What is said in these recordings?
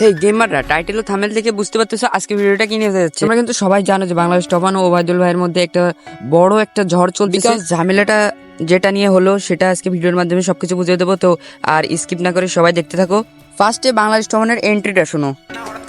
হেই গেমাররা title ও থামেল দেখে বুঝতে পারতেছো আজকে ভিডিওটা কি নিয়ে যাচ্ছে তোমরা কিন্তু সবাই জানো যে বাংলাদেশ টপান ও ওবায়দুল ভাইয়ের মধ্যে একটা বড় একটা ঝড় চলছে ঝামেলাটা যেটা নিয়ে হলো, সেটা আজকে ভিডিওর মাধ্যমে সবকিছু বুঝিয়ে দেবো। তো আর স্কিপ না করে সবাই দেখতে থাকো। ফার্স্টে বাংলাদেশ টপানের এন্ট্রিটা শোনো।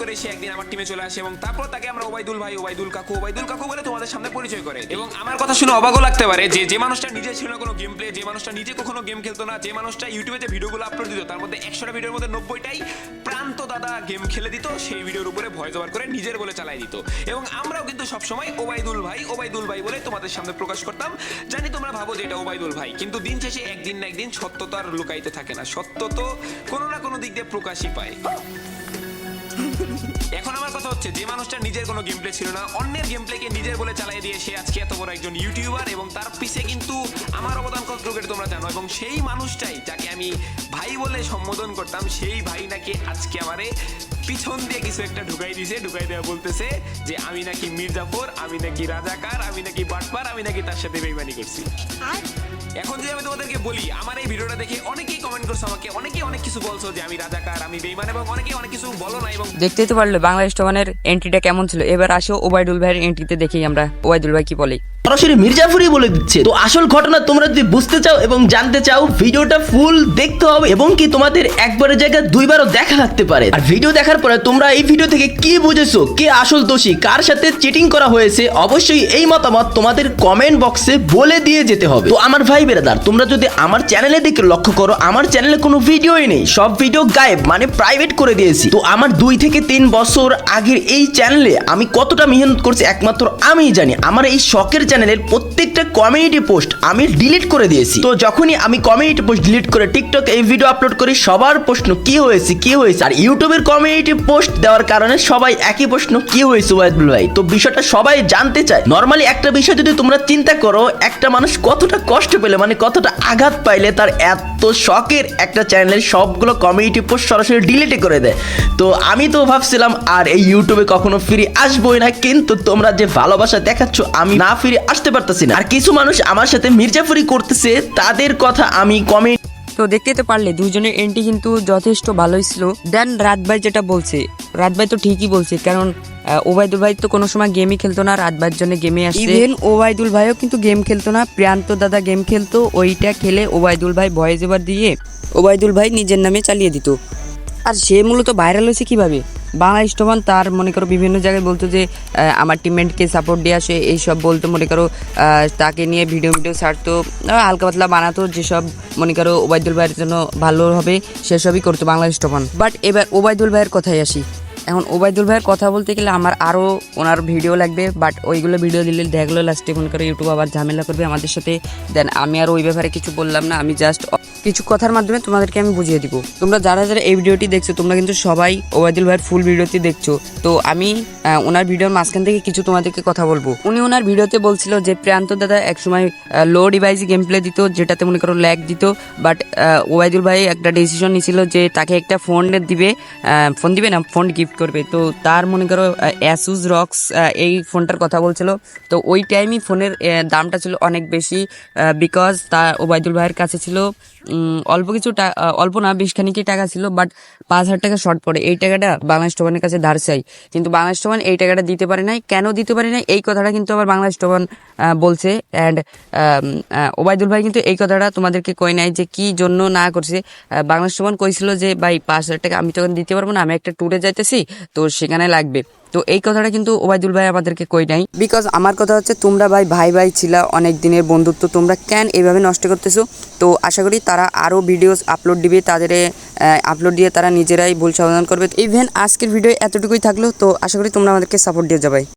করে সে একদিন আমার টিমে চলে আসে এবং তারপর তাকে আমরা ওবাইদুল ভাই ওবাইদুল কাকু ওবাইদুল কাকু বলে তোমাদের সামনে পরিচয় করে এবং আমার কথা শুনে অবাকও লাগতে পারে যে যে মানুষটা নিজে ছিল কোনো গেম প্লে যে মানুষটা নিজে কখনো গেম খেলতো না, যে মানুষটা ইউটিউবে যে ভিডিওগুলো আপলোড দিত, তার মধ্যে একশোটা ভিডিওর মধ্যে নব্বইটাই প্রান্ত দাদা গেম খেলে দিত, সেই ভিডিওর উপরে ভয়েস ওভার করে নিজের বলে চালাই দিত। এবং আমরাও কিন্তু সবসময় ওবাইদুল ভাই ওবাইদুল ভাই বলে তোমাদের সামনে প্রকাশ করতাম। জানি তোমরা ভাবো যে এটা ওবাইদুল ভাই, কিন্তু দিন শেষে একদিন না একদিন সত্য তো আর লুকাইতে থাকে না। সত্য তো কোনো না কোনো দিক দিয়ে প্রকাশই পায়। এখন আমার কথা হচ্ছে, যে মানুষটা নিজের কোনো গেম প্লে ছিল না, অন্যের গেম প্লেকে নিজের বলে চালিয়ে দিয়ে সে আজকে এত বড় একজন ইউটিউবার এবং তার পিছে কিন্তু আমার অবদান কতটুকু তোমরা জানো? এবং সেই মানুষটাই যাকে আমি ভাই বলে সম্বোধন করতাম, সেই ভাই নাকি আজকে আমারে পিছন দিয়ে কিছু একটা ঢুকাই দিছে ঢুকাই দেওয়া বলতেছে যে আমি নাকি মির্জাফর আমি নাকি রাজাকার আমি নাকি বাটপার আমি নাকি তার সাথে বেইমানি করছি। এখন যদি আমি তোমাদেরকে বলি আমার এই ভিডিওটা দেখে অনেকেই কমেন্ট করছ আমাকে অনেকেই অনেক কিছু বলছো যে আমি রাজাকার আমি বেইমান এবং অনেকেই অনেক কিছু বলো না এবং দেখতেই তো পারল বাংলাদেশ টপানের এন্ট্রিটা কেমন ছিল। এবার আসো ওবায়দুল ভাইয়ের এন্ট্রিতে দেখি আমরা ওবায়দুল ভাই কি বলে। সরাসরি মির্জাফরই বলে দিচ্ছে। তো আসল ঘটনা তোমরা যদি বুঝতে চাও এবং জানতে চাও ভিডিওটা ফুল দেখতে হবে এবং কি তোমাদের একবারের জায়গায় দুইবারও দেখা লাগতে পারে। আর ভিডিও দেখার পরে তোমরা এই ভিডিও থেকে কি বুঝেছ? কে আসল দোষী? কার সাথে চিটিং করা হয়েছে? অবশ্যই এই মতামত তোমাদের কমেন্ট বক্সে বলে দিয়ে যেতে হবে। তো আমার ভাই বেরাদার, তোমরা যদি আমার চ্যানেলে দিকে লক্ষ্য করো, আমার চ্যানেলে কোনো ভিডিওই নেই। সব ভিডিও গায়েব মানে প্রাইভেট করে দিয়েছি। তো আমার দুই থেকে তিন বছর আগের এই চ্যানেলে আমি কতটা মেহনত করছি একমাত্র আমিই জানি। আমার এই শখের চ্যানেলের প্রত্যেকটা কমিউনিটি পোস্ট আমি ডিলিট করে দিয়েছি। তো যখনই আমি কমিউনিটি পোস্ট ডিলিট করে টিকটক এই ভিডিও আপলোড করি, সবার প্রশ্ন, কি হয়েছে? কি হয়েছে? আর ইউটিউবের কমিউনিটি পোস্ট দেওয়ার কারণে সবাই একই প্রশ্ন, কি হয়েছে ওয়াইদুল ভাই তো বিষয়টা সবাই জানতে চায়। নর্মালি একটা বিষয় যদি তোমরা চিন্তা করো, একটা মানুষ কতটা কষ্ট পেলে মানে কতটা আঘাত পাইলে তার এত শখের একটা চ্যানেলের সবগুলো কমিউনিটি পোস্ট সরাসরি ডিলিটে করে দেয়। তো আমি তো ভাবছিলাম, আর এই ইউটিউবে কখনো ফিরে আসবোই না, কিন্তু তোমরা যে ভালোবাসা দেখাচ্ছ, আমি না ফিরে আসতে পারতেছি না। আর কিছু মানুষ আমার সাথে মির্জাফুরি করতেছে, তাদের কথা আমি কমেন্ট তো দেখতে তো পারলে, দুইজনের এন্ট্রি কিন্তু যথেষ্ট ভালোই ছিল। দেন রাত ভাই যেটা বলছে রাত ভাই তো ঠিকই বলছে, কারণ ওবায়দুল ভাই তো কোনো সময় গেমই খেলতো না রাত ভাইয়ের জন্য গেমে ইভেন ওবায়দুল ভাইও কিন্তু গেম খেলতো না, প্রিয়ান্ত দাদা গেম খেলতো, ওইটা খেলে ওবায়দুল ভাই ভয়েস এবার দিয়ে ওবায়দুল ভাই নিজের নামে চালিয়ে দিত। আর সে মূলত ভাইরাল হয়েছে কীভাবে? বাংলা টমান তার, মনে করো, বিভিন্ন জায়গায় বলতো যে আমার টিমমেটকে সাপোর্ট দিয়ে আসে, এইসব বলতো, মনে করো তাকে নিয়ে ভিডিও ভিডিও ছাড়তো হালকা পাতলা বানাতো, যেসব, মনে করো, ওবায়দুল ভাইয়ের জন্য ভালো হবে, সেসবই করতো বাংলা টমান বাট এবার ওবায়দুল ভাইয়ের কথাই আসি। এখন ওবায়দুল ভাইয়ের কথা বলতে গেলে আমার আরও ওনার ভিডিও লাগবে বাট ওইগুলো ভিডিও দিলে দেখল লাস্টে মনে করো ইউটিউব আবার ঝামেলা করবে আমাদের সাথে। দেন আমি আর ওই ব্যাপারে কিছু বললাম না, আমি জাস্ট কিছু কথার মাধ্যমে তোমাদেরকে আমি বুঝিয়ে দিব। তোমরা যারা যারা এই ভিডিওটি দেখছ, তোমরা কিন্তু সবাই ওবায়দুল ভাইয়ের ফুল ভিডিওটি দেখছ। তো আমি ওনার ভিডিওর মাঝখান থেকে কিছু তোমাদেরকে কথা বলব। উনি ওনার ভিডিওতে বলছিল যে প্রিয়ান্ত দাদা একসময় লো ডিভাইসে গেম প্লে দিত, যেটাতে মনে করো ল্যাগ দিত বাট ওবায়দুল ভাই একটা ডিসিশন নিয়েছিল যে, তাকে একটা ফোন দিবে ফোন দিবে না ফোন গিফট করবে। তো তার মনে করো অ্যাসুস রক্স এই ফোনটার কথা বলছিল। তো ওই টাইমই ফোনের দামটা ছিল অনেক বেশি বিকজ তা ওবায়দুল ভাইয়ের কাছে ছিল অল্প কিছু অল্প না বেশ খানিকই টাকা ছিল বাট পাঁচ হাজার টাকা শর্ট পড়ে। এই টাকাটা বাংলাদেশ টোবানের কাছে ধার চাই। কিন্তু বাংলাদেশ টোবান এই টাকাটা দিতে পারে নাই। কেন দিতে পারে নাই? এই কথাটা কিন্তু আবার বাংলাদেশ টোবান বলছে। অ্যান্ড ওবায়দুল ভাই কিন্তু এই কথাটা তোমাদেরকে কই নাই যে কি জন্য না করছে। বাংলাদেশ টোবান কইছিল যে, ভাই, পাঁচ হাজার টাকা আমি তখন দিতে পারব না, আমি একটা ট্যুরে যাইতেছি তো সেখানে লাগবে। তো এই কথাটা কিন্তু ওবায়দুল ভাই আমাদেরকে কই নাই। বিকজ আমার কথা হচ্ছে তোমরা ভাই ভাই ভাই ছিলা অনেক দিনের বন্ধুত্ব, তোমরা কেন এইভাবে নষ্ট করতেছো? তো আশা করি তারা আরও ভিডিওস আপলোড দিবে, তাদের আপলোড দিয়ে তারা নিজেরাই ভুল সমাধান করবে। ইভেন আজকের ভিডিও এতটুকুই থাকল, তো আশা করি তোমরা আমাদেরকে সাপোর্ট দিয়ে যাবে